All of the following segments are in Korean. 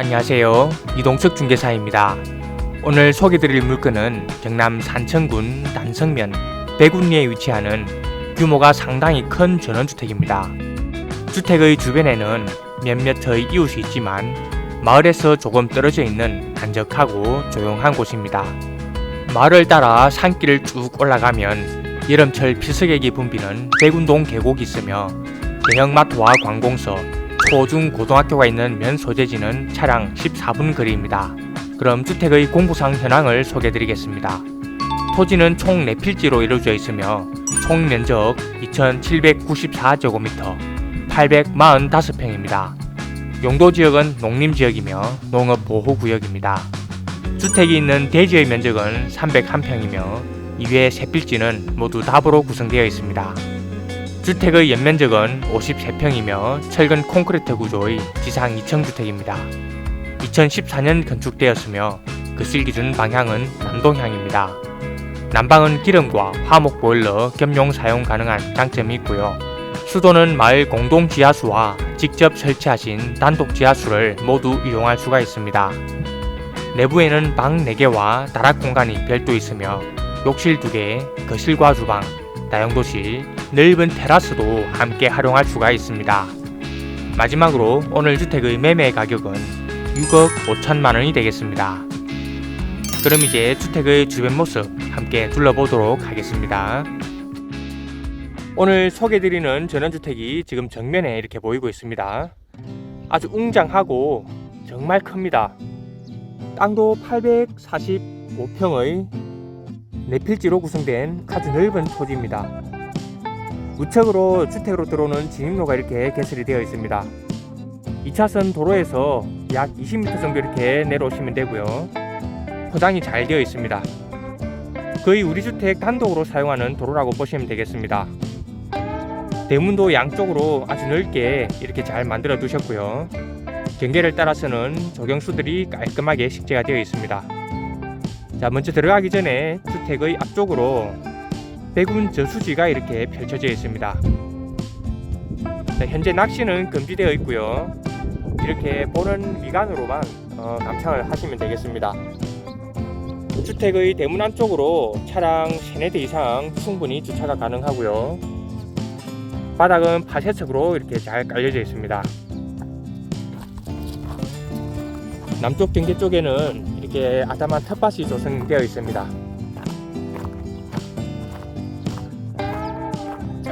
안녕하세요. 이동석 중개사입니다. 오늘 소개드릴 물건은 경남 산청군 난성면 백운리에 위치하는 규모가 상당히 큰 전원주택입니다. 주택의 주변에는 몇몇의 이웃이 있지만 마을에서 조금 떨어져 있는 한적하고 조용한 곳입니다. 마을을 따라 산길을 쭉 올라가면 여름철 필석액이 붐비는 백운동 계곡이 있으며 대형 마트와 관공서, 초중 고등학교가 있는 면 소재지는 차량 14분 거리입니다. 그럼 주택의 공구상 현황을 소개드리겠습니다. 토지는 총 4필지로 이루어져 있으며 총 면적 2,794제곱미터, 845평입니다. 용도 지역은 농림 지역이며 농업 보호 구역입니다. 주택이 있는 대지의 면적은 301평이며 이외의 세 필지는 모두 답으로 구성되어 있습니다. 주택의 연면적은 53평이며 철근 콘크리트 구조의 지상 2층 주택입니다. 2014년 건축되었으며 그실 기준 방향은 남동향입니다. 난방은 기름과 화목 보일러 겸용 사용 가능한 장점이 있고요. 수도는 마을 공동 지하수와 직접 설치하신 단독 지하수를 모두 이용할 수가 있습니다. 내부에는 방 4개와 다락 공간이 별도 있으며 욕실 2개, 거실과 주방, 다용도실, 넓은 테라스도 함께 활용할 수가 있습니다. 마지막으로 오늘 주택의 매매 가격은 6억 5천만 원이 되겠습니다. 그럼 이제 주택의 주변 모습 함께 둘러보도록 하겠습니다. 오늘 소개드리는 전원주택이 지금 정면에 이렇게 보이고 있습니다. 아주 웅장하고 정말 큽니다. 땅도 845평의 네필지로 구성된 아주 넓은 토지입니다. 우측으로 주택으로 들어오는 진입로가 이렇게 개설이 되어 있습니다. 2차선 도로에서 약 20m 정도 이렇게 내려오시면 되고요. 포장이 잘 되어 있습니다. 거의 우리 주택 단독으로 사용하는 도로라고 보시면 되겠습니다. 대문도 양쪽으로 아주 넓게 이렇게 잘 만들어 두셨고요. 경계를 따라서는 조경수들이 깔끔하게 식재가 되어 있습니다. 자, 먼저 들어가기 전에 주택의 앞쪽으로 백운 저수지가 이렇게 펼쳐져 있습니다. 자, 현재 낚시는 금지되어 있고요. 이렇게 보는 미간으로만 어, 감상을 하시면 되겠습니다. 주택의 대문 안쪽으로 차량 3, 4대 이상 충분히 주차가 가능하고요. 바닥은 파쇄석으로 이렇게 잘 깔려져 있습니다. 남쪽 경계 쪽에는 이렇게 아담한 텃밭이 조성되어 있습니다.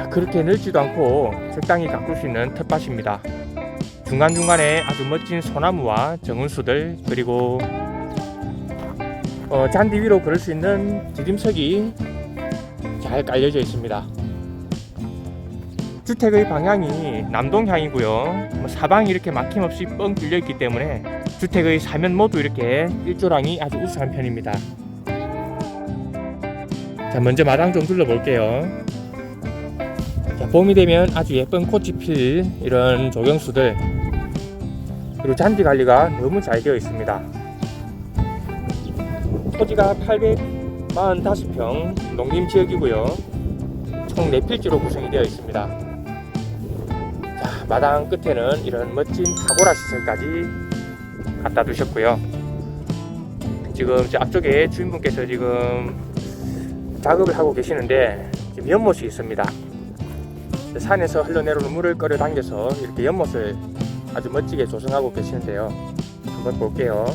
그렇게 넓지도 않고 적당히 가꿀 수 있는 텃밭입니다. 중간중간에 아주 멋진 소나무와 정은수들 그리고 어, 잔디 위로 걸을 수 있는 디딤석이 잘 깔려져 있습니다. 주택의 방향이 남동향이고요. 뭐 사방이 이렇게 막힘없이 뻥 뚫려 있기 때문에 주택의 사면 모두 이렇게 일조량이 아주 우수한 편입니다. 자, 먼저 마당 좀 둘러볼게요. 자, 봄이 되면 아주 예쁜 꽃이 필 이런 조경수들 그리고 잔디 관리가 너무 잘 되어 있습니다. 토지가 845평 농림 지역이고요. 총 4필지로 구성이 되어 있습니다. 자, 마당 끝에는 이런 멋진 타고라 시설까지 갖다 두셨고요. 지금 저 앞쪽에 주인분께서 지금 작업을 하고 계시는데 지금 연못이 있습니다. 산에서 흘러내려오는 물을 끌어 당겨서 이렇게 연못을 아주 멋지게 조성하고 계시는데요. 한번 볼게요.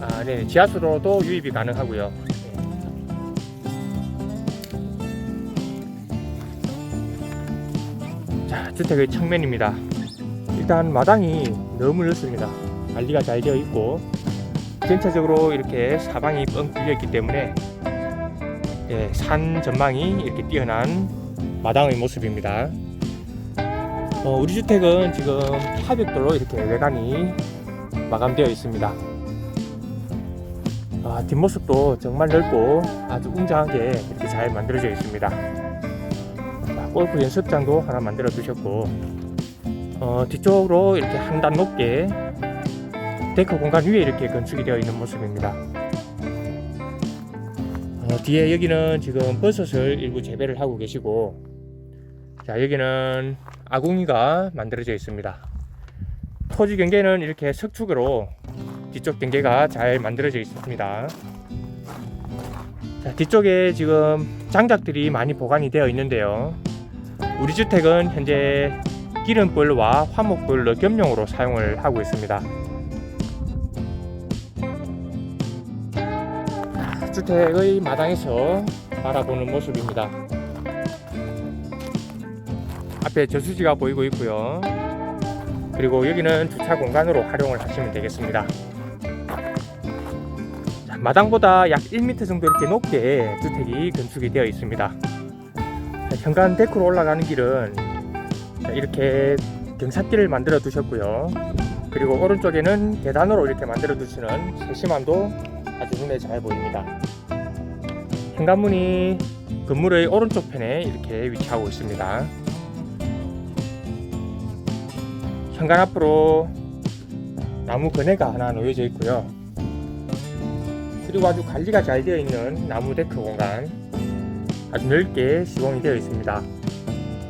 아, 네. 지하수로도 유입이 가능하고요. 자, 주택의 측면입니다. 일단 마당이 너무 넓습니다. 관리가 잘 되어 있고 전체적으로 이렇게 사방이 뻥 뚫려 있기 때문에 예, 산 전망이 이렇게 뛰어난 마당의 모습입니다. 어, 우리 주택은 지금 타벽돌로 이렇게 외관이 마감되어 있습니다. 아, 뒷모습도 정말 넓고 아주 웅장하게 이렇게 잘 만들어져 있습니다. 자, 골프 연습장도 하나 만들어 두셨고 어, 뒤쪽으로 이렇게 한 단 높게 데크 공간 위에 이렇게 건축이 되어 있는 모습입니다. 어, 뒤에 여기는 지금 버섯을 일부 재배를 하고 계시고 자 여기는 아궁이가 만들어져 있습니다. 토지 경계는 이렇게 석축으로 뒤쪽 경계가 잘 만들어져 있습니다. 자, 뒤쪽에 지금 장작들이 많이 보관이 되어 있는데요. 우리 주택은 현재 기름불과 화목불로 겸용으로 사용을 하고 있습니다. 주택의 마당에서 바라보는 모습입니다. 앞에 저수지가 보이고 있고요. 그리고 여기는 주차 공간으로 활용을 하시면 되겠습니다. 자, 마당보다 약 1m 정도 이렇게 높게 주택이 건축이 되어 있습니다. 자, 현관 데크로 올라가는 길은 자, 이렇게 경사길을 만들어 두셨고요. 그리고 오른쪽에는 계단으로 이렇게 만들어 두시는 세심함도 아주 눈에 잘 보입니다. 현관문이 건물의 오른쪽 편에 이렇게 위치하고 있습니다. 현관 앞으로 나무 그네가 하나 놓여져 있고요. 그리고 아주 관리가 잘 되어 있는 나무 데크 공간 아주 넓게 시공이 되어 있습니다.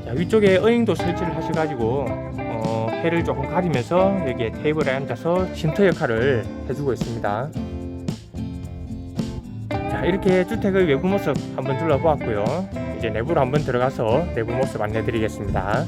자, 위쪽에 어닝도 설치를 하셔가지고 어, 해를 조금 가리면서 여기에 테이블에 앉아서 쉼터 역할을 해주고 있습니다. 자 이렇게 주택의 외부 모습 한번 둘러보았고요. 이제 내부로 한번 들어가서 내부 모습 안내드리겠습니다.